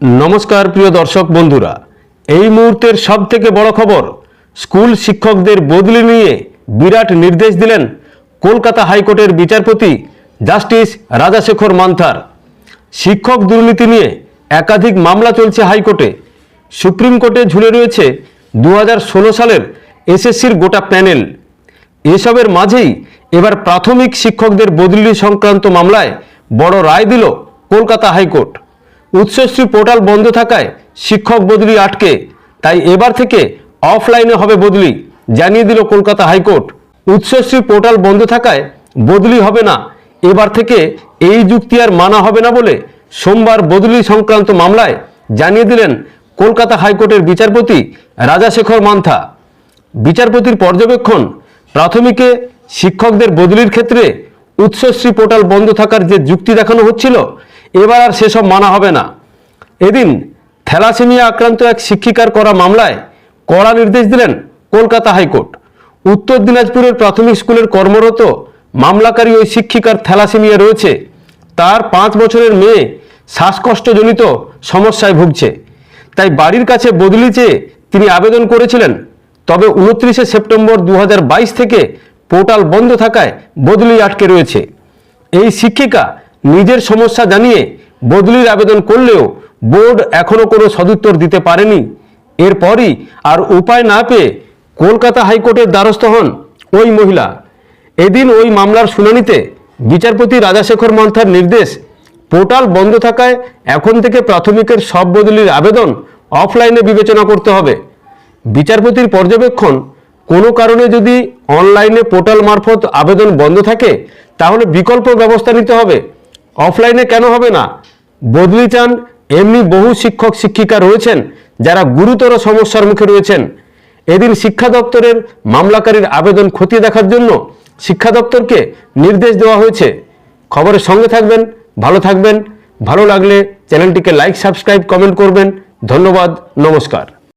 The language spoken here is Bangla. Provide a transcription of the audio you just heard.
নমস্কার, প্রিয় দর্শক বন্ধুরা। এই মুহূর্তের সব থেকে বড় খবর, স্কুল শিক্ষকদের বদলি নিয়ে বিরাট নির্দেশ দিলেন কলকাতা হাইকোর্টের বিচারপতি জাস্টিস রাজাশেখর মান্থার। শিক্ষক দুর্নীতি নিয়ে একাধিক মামলা চলছে হাইকোর্টে। সুপ্রিম কোর্টে ঝুলে রয়েছে দু হাজার ষোলো সালের এসএসসির গোটা প্যানেল। এসবের মাঝেই এবার প্রাথমিক শিক্ষকদের বদলি সংক্রান্ত মামলায় বড় রায় দিল কলকাতা হাইকোর্ট। উৎসশ্রী পোর্টাল বন্ধ থাকায় শিক্ষক বদলি আটকে। তাই এবার থেকে অফলাইনে হবে বদলি, জানিয়ে দিল কলকাতা হাইকোর্ট। উৎসশ্রী পোর্টাল বন্ধ থাকায় বদলি হবে না। এবার থেকে এই যুক্তি আর মানা হবে না বলে সোমবার বদলি সংক্রান্ত মামলায় জানিয়ে দিলেন কলকাতা হাইকোর্টের বিচারপতি রাজাশেখর মান্থা। বিচারপতির পর্যবেক্ষণ, প্রাথমিকে শিক্ষকদের বদলির ক্ষেত্রে উৎসশ্রী পোর্টাল বন্ধ থাকার যে যুক্তি দেখানো হচ্ছিল এবার আর সেসব মানা হবে না। এদিন থ্যালাসেমিয়া আক্রান্ত এক শিক্ষিকার করা মামলায় কড়া নির্দেশ দিলেন কলকাতা হাইকোর্ট। উত্তর দিনাজপুরের প্রাথমিক স্কুলের কর্মরত মামলাকারী ওই শিক্ষিকার থ্যালাসেমিয়া রয়েছে। তার পাঁচ বছরের মেয়ে শ্বাসকষ্টজনিত সমস্যায় ভুগছে। তাই বাড়ির কাছে বদলি চেয়ে তিনি আবেদন করেছিলেন। তবে উনত্রিশে সেপ্টেম্বর দু হাজার বাইশ থেকে পোর্টাল বন্ধ থাকায় বদলি আটকে রয়েছে। এই শিক্ষিকা নিজের সমস্যা জানিয়ে বদলির আবেদন করলেও বোর্ড এখনও কোনো সদুত্তর দিতে পারেনি। এরপরই আর উপায় না পেয়ে কলকাতা হাইকোর্টের দ্বারস্থ হন ওই মহিলা। এদিন ওই মামলার শুনানিতে বিচারপতি রাজাশেখর মন্থার নির্দেশ পোর্টাল বন্ধ থাকায় এখন থেকে প্রাথমিকের সব বদলির আবেদন অফলাইনে বিবেচনা করতে হবে। বিচারপতির পর্যবেক্ষণ কোনো কারণে যদি অনলাইনে পোর্টাল মারফত আবেদন বন্ধ থাকে, তাহলে বিকল্প ব্যবস্থা নিতে হবে। অফলাইনে কেন হবে না? বদলি চান, এমনি বহু শিক্ষক, শিক্ষিকা রয়েছেন যারা গুরুতর সমস্যার মুখে রয়েছেন। এদিন শিক্ষা দপ্তরের মামলাকারীর আবেদন খতিয়ে দেখার জন্য শিক্ষা দপ্তরকে নির্দেশ দেওয়া হয়েছে। খবরের সঙ্গে থাকবেন, ভালো থাকবেন। ভালো লাগলে চ্যানেলটিকে লাইক সাবস্ক্রাইব কমেন্ট করবেন। ধন্যবাদ, নমস্কার।